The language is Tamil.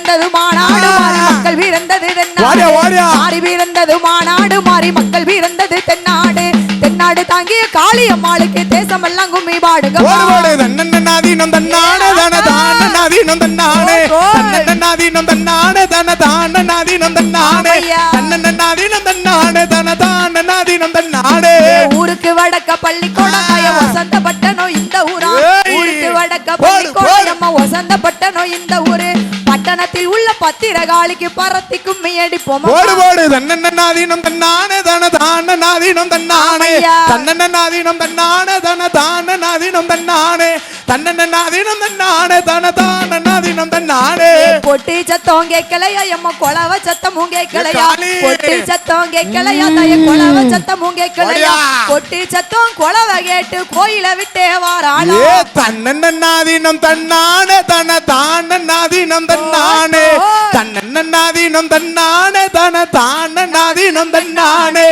பிறந்தது மாநாடு மாறி மக்கள் வாடியா. மாறி பிறந்தது மாநாடு மாறி மக்கள் பிறந்தது தென்னாடு. தென்னாடு தாங்கிய காளியம்மாளுக்கு தேசமெல்லாம் கும்மி பாடுங்க தன்னன்னாதீனம் தன்னானே தன தானநாதீனம் தன்னானே ஓ, ஓ. தன்னன்னாதீனம் தன்னானே தன தானநாதீனம் தன்னானே ஆமையா. தன்னன்னாதீனம் தன்னானே தன தானநாதீனம் தன்னானே ஊருக்கு வடக்க பள்ளிக்கூடம் தாய வசந்த பட்டணம் இந்த ஊரா. ஊருக்கு வடக்க பள்ளிக்கூடம் வசந்த பட்டணம் இந்த ஊரு? பட்டணத்தில் உள்ள பத்திரகாளிக்கு பரத்தி கும்மி அடிப்போம் ஓடு ஓடு தன்னன்னாதீனம் தன்னானே தன தானநாதீனம் தன்னானே. தன்னன்னாதீனம் தன்னானே தன தானநாதீனம் தன்னானே. தன்னன்னாதீனம் தன்னானே தன தானநாதீனம் தன்னானே. பொட்டி சத்தம் கேட்கலையா? எம்ம கொலவ சத்தமும் கேட்கலையா. பொட்டி சத்தம் கேட்கலையா தாய? கொலவ சத்தமும் கேட்கலையா. பொட்டி சத்தம் கொலவ கேட்டு கோயில விட்டே வாராளா? தன்னன்னாதீனம் தன்னானே தன தானநாதீனம் தன்னானே. தன்னன்னாதீனம் தன்னானே தன தானநாதீனம் தன்னானே.